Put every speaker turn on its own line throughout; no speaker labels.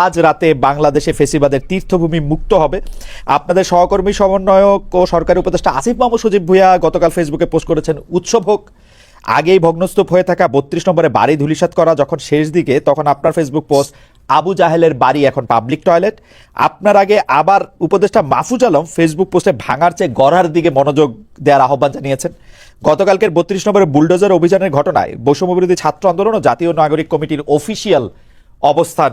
আজ রাতে বাংলাদেশে ফেসিবাদের তীর্থভূমি মুক্ত হবে। আপনাদের সহকর্মী, সমন্বয়ক ও সরকারি উপদেষ্টা আসিফ মাহমুদ সজীব ভুইয়া গতকাল ফেসবুকে পোস্ট করেছেন, উৎসব হোক। আগেই ভগ্নস্তূপ হয়ে থাকা বত্রিশ নম্বরে বাড়ি ধুলিসাৎ করা যখন শেষ দিকে, তখন আপনার ফেসবুক পোস্ট, আবু জাহেলের বাড়ি এখন পাবলিক টয়লেট। আপনার আগে আবার উপদেষ্টা মাহফুজ আলম ফেসবুক পোস্টে ভাঙার চেয়ে গড়ার দিকে মনোযোগ দেওয়ার আহ্বান জানিয়েছেন। গতকালকের বত্রিশ নম্বরের বুলডোজার অভিযানের ঘটনায় বৈষম্যবিরোধী ছাত্র আন্দোলন ও জাতীয় নাগরিক কমিটির অফিসিয়াল অবস্থান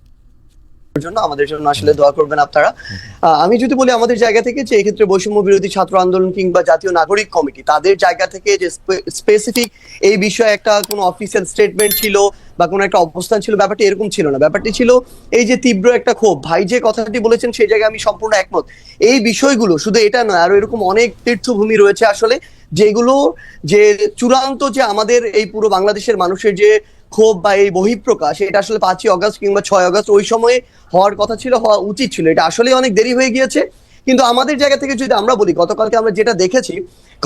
জন্য আমাদের জন্য আসলে দোয়া করবেন আপনারা। আমি যদি বলি আমাদের জায়গা থেকে যে এক্ষেত্রে বৈষম্য বিরোধী ছাত্র আন্দোলন কিংবা জাতীয় নাগরিক কমিটি, তাদের জায়গা থেকে যে স্পেসিফিক এই বিষয়ে একটা কোনো অফিসিয়াল স্টেটমেন্ট ছিল বা কোনো একটা অবস্থান ছিল, ব্যাপারটি এরকম ছিল না। ব্যাপারটি ছিল এই যে তীব্র একটা ক্ষোভ। ভাই যে কথাটি বলেছেন সেই জায়গায় আমি সম্পূর্ণ একমত। এই বিষয়গুলো শুধু এটা নয়, আরও এরকম অনেক তীর্থভূমি রয়েছে আসলে, যেগুলো যে চূড়ান্ত যে আমাদের এই পুরো বাংলাদেশের মানুষের যে ক্ষোভ বা এই বহিঃপ্রকাশ, এটা আসলে পাঁচই অগস্ট কিংবা ছয় অগস্ট ওই সময়ে হওয়ার কথা ছিল, হওয়া উচিত ছিল। এটা আসলে অনেক দেরি হয়ে গিয়েছে। কিন্তু আমাদের জায়গা থেকে যদি আমরা বলি, গতকালকে আমরা যেটা দেখেছি,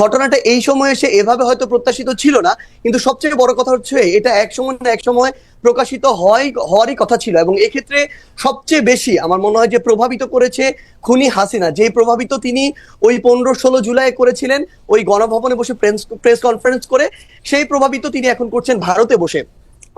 ঘটনাটা এই সময় এসে এভাবে হয়তো প্রত্যাশিত ছিল না, কিন্তু সবচেয়ে বড় কথা হচ্ছে, এটা এক সময় না এক সময় প্রকাশিত হয়, হওয়ারই কথা ছিল এবং এক্ষেত্রে সবচেয়ে বেশি আমার মনে হয় যে প্রভাবিত করেছে খুনি হাসিনা। যে প্রভাবিত তিনি ওই পনেরো ষোলো জুলাই করেছিলেন, ওই গণভবনে বসে প্রেস প্রেস কনফারেন্স করে, সেই প্রভাবিত তিনি এখন করছেন ভারতে বসে।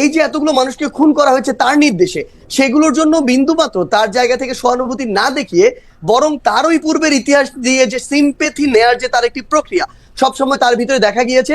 এই যে এতগুলো মানুষকে খুন করা হয়েছে তার নির্দেশে, সেগুলোর জন্য বিন্দুমাত্র তার জায়গা থেকে সহানুভূতি না দেখিয়ে বরং তার ওই পূর্বের ইতিহাস দিয়ে যে সিম্পেথি নেয়ার যে তার একটি প্রক্রিয়া, সবসময় তার ভিতরে দেখা গিয়েছে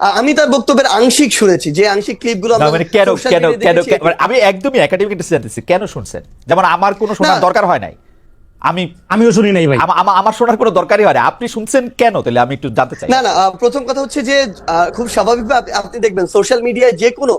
আমি তার বক্তব্যের আংশিক শুনেছি যে আংশিক ক্লিপগুলো আমরা
মানে কেন কেন কেন মানে আমি একদমই একাডেমিক জানতেছি কেন শুনছেন? যেমন আমার কোনো শোনার দরকার হয় নাই। আমি
আমিও শুনি নাই ভাই।
আমা- আমা- আমার শোনার কোনো দরকারই হয় না আপনি শুনছেন কেন? তাহলে আমি একটু জানতে চাই।
না না প্রথম কথা হচ্ছে যে আহ, খুব স্বাভাবিকভাবে আপনি দেখবেন সোশ্যাল মিডিয়ায় যে কোনো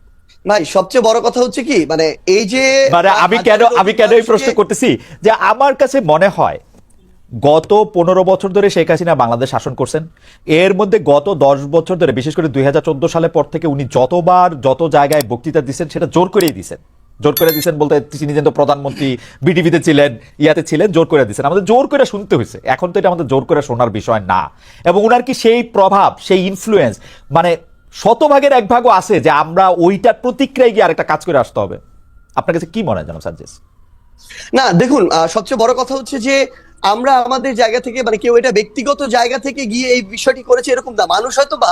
ভাই সবচেয়ে বড় কথা হচ্ছে কি মানে এই যে
মানে আমি কেন আমি কেন এই প্রশ্ন করতেছি যে আমার কাছে মনে হয় গত পনেরো বছর ধরে শেখ হাসিনা বাংলাদেশ শাসন করছেন। এর মধ্যে গত দশ বছর ধরে বিশেষ করে দুই সালের পর থেকে উনি যতবার যত জায়গায় বক্তৃতা দিচ্ছেন সেটা জোর করেই দিচ্ছেন। জোর করে দিচ্ছেন বলতে তিনি যেন প্রধানমন্ত্রী বিটিভিতে ছিলেন ইয়াতে ছিলেন জোর করে দিচ্ছেন। আমাদের জোর করে শুনতে হয়েছে। এখন তো এটা আমাদের জোর করে শোনার বিষয় না। এবং উনার কি সেই প্রভাব সেই ইনফ্লুয়েন্স মানে শতভাগের এক ভাগও আছে যে আমরা ওইটার প্রতিক্রিয়ায় গিয়ে আরেকটা কাজ করে আসতে হবে। আপনার কাছে কি মনে হয় জানো সাজেস
না, দেখুন সবচেয়ে বড় কথা হচ্ছে যে আমরা আমাদের জায়গা থেকে মানে কেউ এটা ব্যক্তিগত জায়গা থেকে গিয়ে এই বিষয়টি করেছে এরকম না। মানুষ হয়তো বা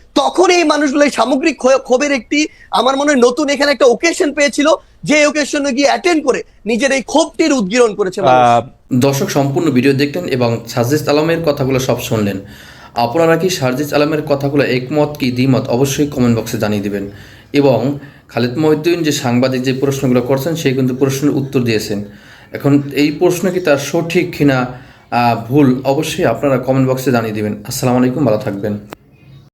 তখন এই মানুষগুলো এই সামগ্রিক ক্ষোভের একটি আমার মনে হয় নতুন এখানে একটা ওকেশন পেয়েছিল যে ওকেশনে গিয়ে অ্যাটেন্ড করে নিজের এই ক্ষোভটির উদ্গীরণ করেছে
দর্শক সম্পূর্ণ ভিডিও দেখলেন এবং সাজিদ আলমের কথাগুলো সব শুনলেন। আপনারা কি সার্জিজ আলমের কথাগুলো একমত কি দ্বিমত? অবশ্যই কমেন্ট বক্সে জানিয়ে দিবেন। এবং খালিদ মহিউদ্দিন যে সাংবাদিক যে প্রশ্নগুলো করছেন সেই কিন্তু প্রশ্নের উত্তর দিয়েছেন। এখন এই প্রশ্ন কি তার সঠিক কিনা ভুল? অবশ্যই আপনারা কমেন্ট বক্সে জানিয়ে দিবেন। আসসালামু আলাইকুম ভালো থাকবেন।